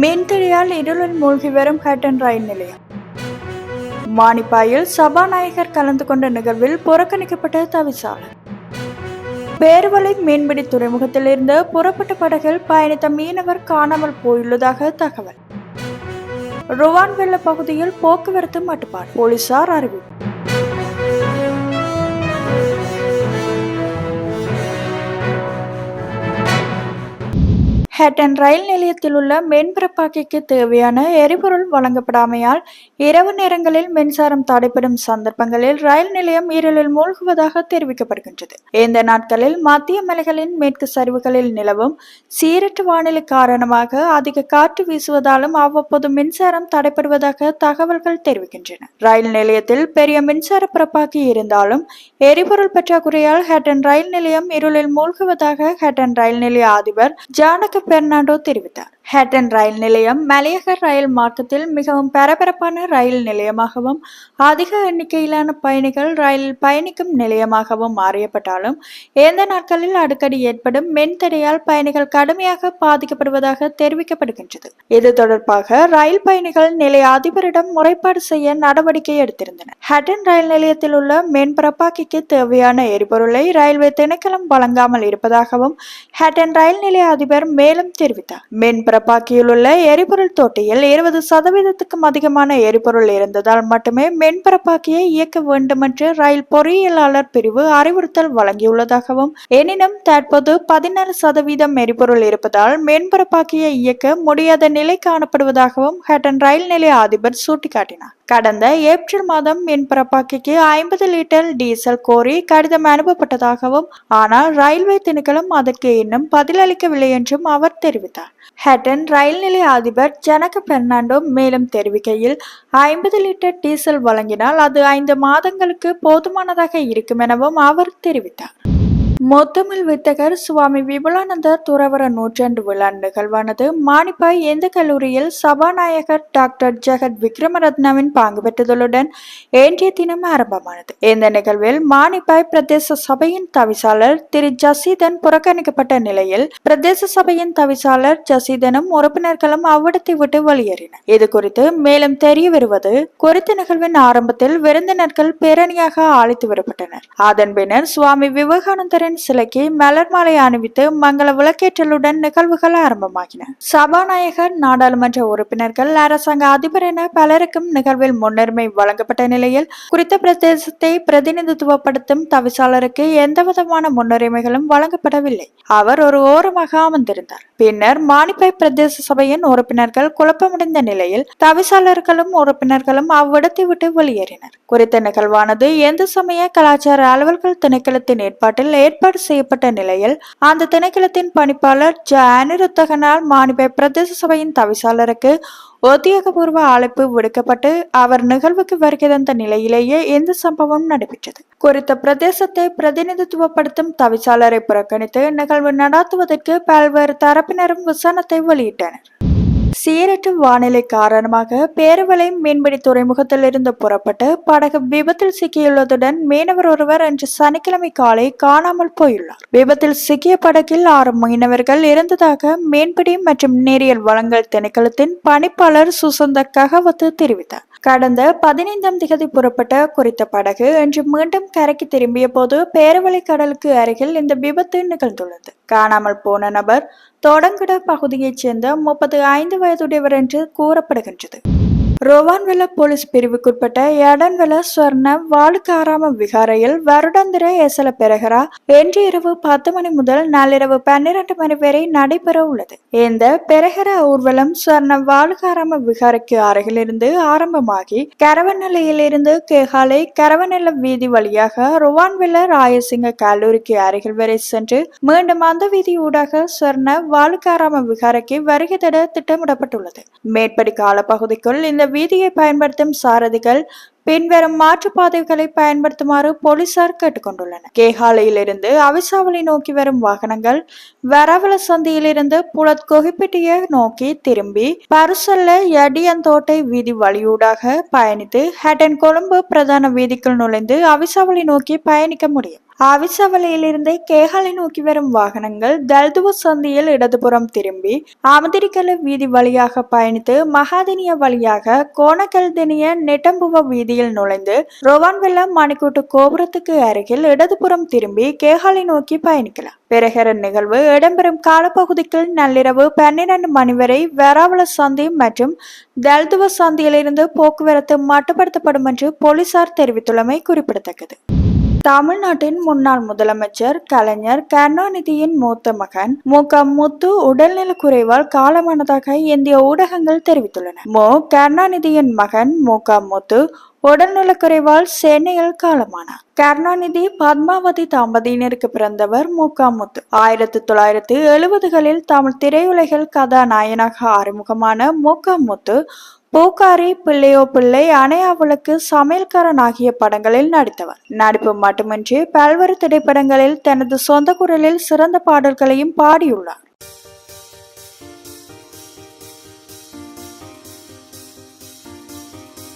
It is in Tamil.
மின்தடையால் இருளில் மூழ்கி வரும் ஹட்டன் ரயில் நிலையம். மானிப்பாயில் சபாநாயகர் கலந்து கொண்ட நிகழ்வில் புறக்கணிக்கப்பட்ட தவிசாளர். பேர்வலை மீன்பிடி துறைமுகத்திலிருந்து புறப்பட்ட படகில் பயணித்த மீனவர் காணாமல் போயுள்ளதாக தகவல். ருவான் வெள்ள பகுதியில் போக்குவரத்து மட்டுப்பாடு. போலீசார் அறிவிப்பு. ஹேட்டன் ரயில் நிலையத்தில் உள்ள மென்பிறப்பாக்கிக்கு தேவையான எரிபொருள் வழங்கப்படாமையால் இரவு நேரங்களில் மின்சாரம் தடைப்படும் சந்தர்ப்பங்களில் ரயில் நிலையம் இருளில் மூழ்குவதாக தெரிவிக்கப்படுகின்றது. இந்த நாட்களில் மத்திய மலைகளின் மேற்கு சரிவுகளில் நிலவும் சீரற்ற வானிலை காரணமாக அதிக காற்று வீசுவதாலும் அவ்வப்போது மின்சாரம் தடைபடுவதாக தகவல்கள் தெரிவிக்கின்றன. ரயில் நிலையத்தில் பெரிய மின்சார பிறப்பாக்கி இருந்தாலும் எரிபொருள் பற்றாக்குறையால் ஹேட்டன் ரயில் நிலையம் இருளில் மூழ்குவதாக ஹேட்டன் ரயில் நிலைய அதிபர் ஜானக பெர்னாண்டோ தெரிவித்தார் ஹேட்டன் ரயில் நிலையம் மலையக ரயில் மார்க்கத்தில் மிகவும் பரபரப்பான ரயில் நிலையமாகவும் அதிக எண்ணிக்கையிலான பயணிகள் ரயிலில் பயணிக்கும் நிலையமாகவும் மாறியப்பட்டாலும் எந்த நாட்களில் அடிக்கடி ஏற்படும் மின்தடையால் பயணிகள் கடுமையாக பாதிக்கப்படுவதாக தெரிவிக்கப்படுகின்றது. இது தொடர்பாக ரயில் பயணிகள் நிலைய அதிபரிடம் முறைப்பாடு செய்ய நடவடிக்கை எடுத்திருந்தனர். ஹேட்டன் ரயில் நிலையத்தில் உள்ள மென்பரப்பாக்கிக்கு தேவையான எரிபொருளை ரயில்வே திணைக்களம் வழங்காமல் இருப்பதாகவும் ஹேட்டன் ரயில் நிலைய அதிபர் மேலும் தெரிவித்தார். மென்பர உள்ள எரிபொருள் தொட்டியில் இருபது சதவீதத்துக்கும் அதிகமான எரிபொருள் இருந்ததால் மட்டுமே மென்பரப்பாக்கியை இயக்க வேண்டுமென்று ரயில் பொறியியலாளர் பிரிவு அறிவுறுத்தல் வழங்கியுள்ளதாகவும் எனினும் தற்போது பதினாறு சதவீதம் எரிபொருள் இருப்பதால் மென்பரப்பாக்கியை இயக்க முடியாத நிலை காணப்படுவதாகவும் ஹட்டன் ரயில் நிலைய அதிபர் சுட்டிக்காட்டினார். கடந்த ஏப்ரல் மாதம் மின்பரப்பாக்கிக்கு ஐம்பது லிட்டர் டீசல் கோரி கடிதம் அனுப்பப்பட்டதாகவும் ஆனால் ரயில்வே திணைக்களம் அதற்கு இன்னும் பதிலளிக்கவில்லை என்றும் அவர் தெரிவித்தார். ஹட்டன் ரயில் நிலைய அதிபர் ஜனக பெர்னாண்டோ மேலும் தெரிவிக்கையில் ஐம்பது லிட்டர் டீசல் வழங்கினால் அது ஐந்து மாதங்களுக்கு போதுமானதாக இருக்கும் எனவும் அவர் தெரிவித்தார். மொத்தமிழ் வித்தகர் சுவாமி விபுலானந்தர் துறவர நூற்றாண்டு விழா நிகழ்வானது. மானிப்பாய் எந்த கல்லூரியில் சபாநாயகர் டாக்டர் ஜெகத் விக்ரமரத்னவின் பங்கு பெற்றதுடன் இன்றைய தினம் ஆரம்பமானது. இந்த நிகழ்வில் மானிப்பாய் பிரதேச சபையின் தவிசாளர் திரு ஜசீதன் புறக்கணிக்கப்பட்ட நிலையில் பிரதேச சபையின் தவிசாளர் ஜசீதனும் உறுப்பினர்களும் அவ்விடத்தை விட்டு வெளியேறினர். இது குறித்து மேலும் தெரிய வருவது குறித்த நிகழ்வின் ஆரம்பத்தில் விருந்தினர்கள் பேரணியாக அழைத்து வரப்பட்டனர் அதன் பின்னர் சுவாமி விவேகானந்தரின் சிலைக்கு மலர் மாலை அணிவித்து மங்கள விளக்கேற்றலுடன் நிகழ்வுகள் ஆரம்பமாகின. சபாநாயகர் நாடாளுமன்ற உறுப்பினர்கள் அரசாங்க அதிபர் என பலருக்கும் நிகழ்வில் முன்னுரிமை வழங்கப்பட்ட நிலையில் குறித்த பிரதேசத்தை பிரதிநிதித்துவப்படுத்தும் தவிசாளருக்கு எந்தவிதமான முன்னுரிமைகளும் வழங்கப்படவில்லை. அவர் ஒரு ஓரமாக அமர்ந்திருந்தார். பின்னர் மானிப்பை பிரதேச சபையின் உறுப்பினர்கள் குழப்பமடைந்த நிலையில் தவிசாளர்களும் உறுப்பினர்களும் அவ்விடத்தை விட்டு வெளியேறினர். குறித்த நிகழ்வானது எந்த சமய கலாச்சார அலுவல்கள் திணைக்களத்தின் ஏற்பாட்டில் ஏற்பாடு செய்யப்பட்ட நிலையில் அந்த திணைக்களத்தின் பணிப்பாளர் ஜ அனிருத்தகனால் மாநில பிரதேச சபையின் தவிசாளருக்கு உத்தியோகபூர்வ அழைப்பு விடுக்கப்பட்டு அவர் நிகழ்வுக்கு வருகை தந்த நிலையிலேயே இந்த சம்பவம் நடைபெற்றது. குறித்த பிரதேசத்தை பிரதிநிதித்துவப்படுத்தும் தவிசாளரை புறக்கணித்து நிகழ்வு நடாத்துவதற்கு பல்வேறு தரப்பினரும் விசாரணத்தை வெளியிட்டனர் சீரற்ற வானிலை காரணமாக பேரவளை மீன்பிடி துறைமுகத்திலிருந்து புறப்பட்டு படகு விபத்தில் சிக்கியுள்ளதுடன் மீனவர் ஒருவர் இன்று சனிக்கிழமை காலை காணாமல் போயுள்ளார். விபத்தில் சிக்கிய படகில் ஆறு மீனவர்கள் இருந்ததாக மீன்பிடி மற்றும் நீரியல் வளங்கள் திணைக்களத்தின் பணிப்பாளர் சுசந்த ககவத்து தெரிவித்தார். கடந்த பதினைந்தாம் திகதி புறப்பட்ட குறித்த படகு இன்று மீண்டும் கரைக்கு திரும்பிய போது பேரவளை கடலுக்கு அருகில் இந்த விபத்து நிகழ்ந்துள்ளது. காணாமல் போன நபர் தொடங்குட பகுதியைச் சேர்ந்த முப்பது ஐந்து வயதுடையவர் என்று கூறப்படுகின்றது. ரோவான்வெல போலீஸ் பிரிவுக்குட்பட்ட எடன்வெல ஸ்வர்ண வாழுக்காராம விகாரையில் வருடாந்திர எசல பெருகரா இன்று இரவு பத்து மணி முதல் நள்ளிரவு பன்னிரண்டு மணி வரை நடைபெற உள்ளது. இந்த பெருகர ஊர்வலம் ஸ்வர்ண வாழுக்காராம விகாரைக்கு அருகிலிருந்து ஆரம்பமாகி கரவநிலையிலிருந்து கேகாலை கரவநில வீதி வழியாக ருவான்வெல ராயசிங்க கல்லூரிக்கு அருகில் வரை சென்று மீண்டும் அந்த வீதி ஊடாக ஸ்வர்ண வாலுக்காராம விகாரைக்கு வருகை தட திட்டமிடப்பட்டுள்ளது. மேற்படி காலப்பகுதிக்குள் இந்த வீதியை பயன்படுத்தும் சாரதிகள் பின்வரும் மாற்றுப்பாதைகளை பயன்படுத்துமாறு போலீசார் கேட்டுக்கொண்டுள்ளனர். கேகாலையிலிருந்து அவிசாவளி நோக்கி வரும் வாகனங்கள் வரவல சந்தியிலிருந்து புலத் கொகிப்பட்டியை நோக்கி திரும்பி பருசல்ல எடியந்தோட்டை வீதி வழியூடாக பயணித்து ஹட்டன் கொழும்பு பிரதான வீதிக்குள் நுழைந்து அவிசாவளி நோக்கி பயணிக்க முடியும். அவிசவலையிலிருந்து கேகாலை நோக்கி வரும் வாகனங்கள் தல்துவ சந்தியில் இடதுபுறம் திரும்பி அமதிரிக்கல வீதி வழியாக பயணித்து மகாதினிய வழியாக கோணக்கல்தினிய நெட்டம்புவ வீதியில் நுழைந்து ரொவான்வெல்ல மணிக்கூட்டு கோபுரத்துக்கு அருகில் இடதுபுறம் திரும்பி கேகாலை நோக்கி பயணிக்கலாம். பிறகர நிகழ்வு இடம்பெறும் காலப்பகுதிக்குள் நள்ளிரவு பன்னிரண்டு மணி வரை வெராவல சந்தி மற்றும் தல்துவ சந்தியிலிருந்து போக்குவரத்து மட்டுப்படுத்தப்படும் என்று போலீசார் தெரிவித்துள்ளமை குறிப்பிடத்தக்கது. தமிழ்நாட்டின் முன்னாள் முதலமைச்சர் கலைஞர் கருணாநிதியின் மூத்த மகன் மு க முத்து உடல்நலக் குறைவால் காலமானதாக இந்திய ஊடகங்கள் தெரிவித்துள்ளன. மு. கருணாநிதியின் மகன் மு க முத்து உடல்நலக்குறைவால் சென்னையில் காலமானார். கருணாநிதி பத்மாவதி தம்பதியினருக்கு பிறந்தவர் மு க முத்து. ஆயிரத்தி தொள்ளாயிரத்தி எழுபதுகளில் தமிழ் திரையுலகில் கதாநாயகனாக அறிமுகமான மு க முத்து பூக்காரி பிள்ளையோ பிள்ளை அணையாவளுக்கு சமையல்காரன் ஆகிய படங்களில் நடித்தவர். நடிப்பு மட்டுமின்றி பல்வேறு திரைப்படங்களில் தனது சொந்த குரலில் சிறந்த பாடல்களையும் பாடியுள்ளார்.